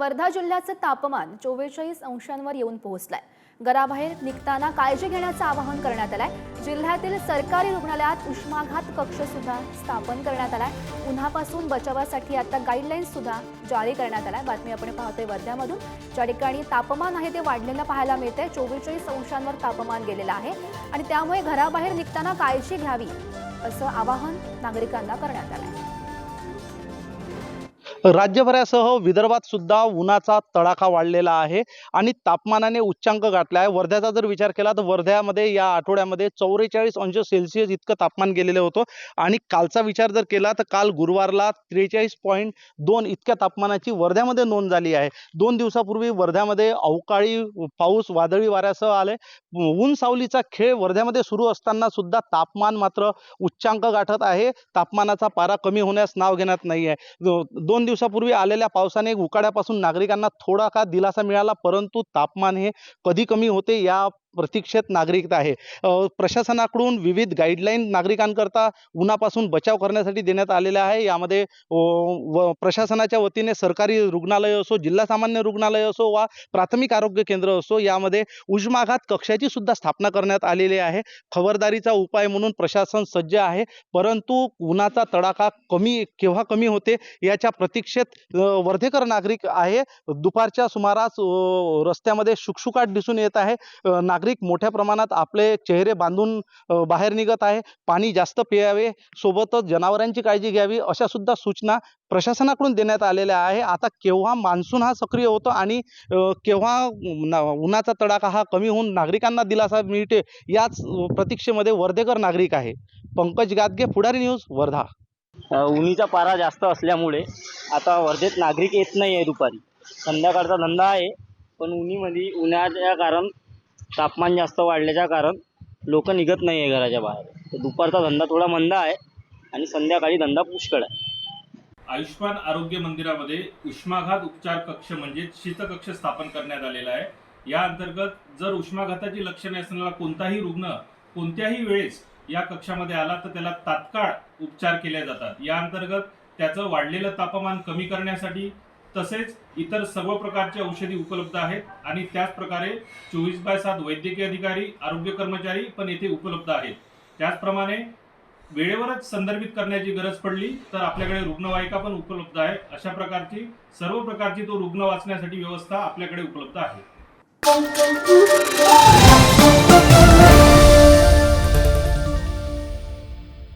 वर्धा जिल्ह्याचं तापमान चोवेचाळीस अंशांवर येऊन पोहोचलंय. घराबाहेर निघताना काळजी घेण्याचं आवाहन करण्यात आलंय. जिल्ह्यातील सरकारी रुग्णालयात उष्माघात कक्ष सुद्धा स्थापन करण्यात आलाय. उन्हापासून बचावासाठी आता गाईडलाईन्स सुद्धा जारी करण्यात आलाय. बातमी आपण पाहतोय वर्ध्यामधून. ज्या ठिकाणी तापमान आहे ते वाढलेलं पाहायला मिळतंय. चोवेचाळीस अंशांवर तापमान गेलेलं आहे. आणि त्यामुळे घराबाहेर निघताना काळजी घ्यावी असं आवाहन नागरिकांना करण्यात आलंय. राज्यभरासह विदर्भात सुद्धा उन्हाचा तडाखा वाढलेला आहे आणि तापमानाने उच्चांक गाठला आहे. वर्ध्याचा जर विचार केला तर वर्ध्यामध्ये या आठवड्यामध्ये चौवेचाळीस अंश सेल्सिअस इतकं तापमान गेलेलं होतं. आणि कालचा विचार जर केला तर काल गुरुवारला त्रेचाळीस पॉईंट दोन इतक्या तापमानाची वर्ध्यामध्ये नोंद झाली आहे. दोन दिवसापूर्वी वर्ध्यामध्ये अवकाळी पाऊस वादळी वाऱ्यासह आले ऊन सावलीचा खेळ वर्ध्यामध्ये सुरू असताना सुद्धा तापमान मात्र उच्चांक गाठत आहे. तापमानाचा पारा कमी होण्यास नाव घेण्यात नाही आहे दोन दिवसापूर्वी आलेल्या पावसाने उकाड्यापासून नागरिकांना थोडा का दिलासा मिळाला परंतु तापमान हे कधी कमी होते या प्रतीक्षेत नागरिक आहे. प्रशासनाकडून विविध गाईडलाईन नागरिकांकरता उन्हापासून बचाव करण्यासाठी देण्यात आलेल्या आहे. यामध्ये व प्रशासनाच्या वतीने सरकारी रुग्णालय असो जिल्हा सामान्य रुग्णालय असो वा प्राथमिक आरोग्य केंद्र असो यामध्ये उष्माघात कक्षाची सुद्धा स्थापना करण्यात आलेली आहे. खबरदारीचा उपाय म्हणून प्रशासन सज्ज आहे. परंतु उन्हाचा तडाखा कमी केव्हा कमी होते याच्या प्रतीक्षेत वर्धेकर नागरिक आहे. दुपारच्या सुमारास रस्त्यामध्ये शुकशुकाट दिसून येत आहे. नागरिक नागरिक मोठ्या प्रमाणात आपले चेहरे बांधून बाहेर निघत आहे. पाणी जास्त पियावे सोबतच जनावरांची काळजी घ्यावी अशा सुद्धा सूचना प्रशासनाकडून देण्यात आलेल्या आहे. आता केव्हा मान्सून हा सक्रिय होतो आणि केव्हा उन्हाचा तडाखा हा कमी होऊन नागरिकांना दिलासा मिळते याच प्रतीक्षेमध्ये वर्धेकर नागरिक आहे. पंकज गादगे पुढारी न्यूज वर्धा. उन्हीचा पारा जास्त असल्यामुळे आता वर्धेत नागरिक येत नाही आहे दुपारी. संध्याकाळचा धंदा आहे पण उन्हीमध्ये उन्हाच्या कारण तापमान जास्त वाढल्याच्या कारण लोक निघत नाही आहे घराच्या बाहेर. तर दुपारचा धंदा थोडा मंद आहे आणि संध्याकाळी धंदा पुष्कळ आहे. आयुष्मान आरोग्य मंदिरामध्ये उष्माघात उपचार कक्ष म्हणजे शीतकक्ष स्थापन करण्यात आलेला आहे. या अंतर्गत जर उष्माघाताची लक्षणे असणारा कोणताही रुग्ण कोणत्याही वेळेस या कक्षामध्ये आला तर त्याला तात्काळ उपचार केले जातात. या अंतर्गत त्याचं वाढलेलं तापमान कमी करण्यासाठी तसेच इतर सर्व प्रकारचे औषधी उपलब्ध आहेत आणि त्याच प्रकारे चोवीस बाय सात वैद्यकीय अधिकारी आरोग्य कर्मचारी पण येथे उपलब्ध आहेत. त्याचप्रमाणे वेळेवरच संदर्भित करण्याची गरज पडली तर आपल्याकडे रुग्णवाहिका पण उपलब्ध आहे. अशा प्रकारची सर्व प्रकारची तो रुग्ण वाचण्यासाठी व्यवस्था आपल्याकडे उपलब्ध आहे.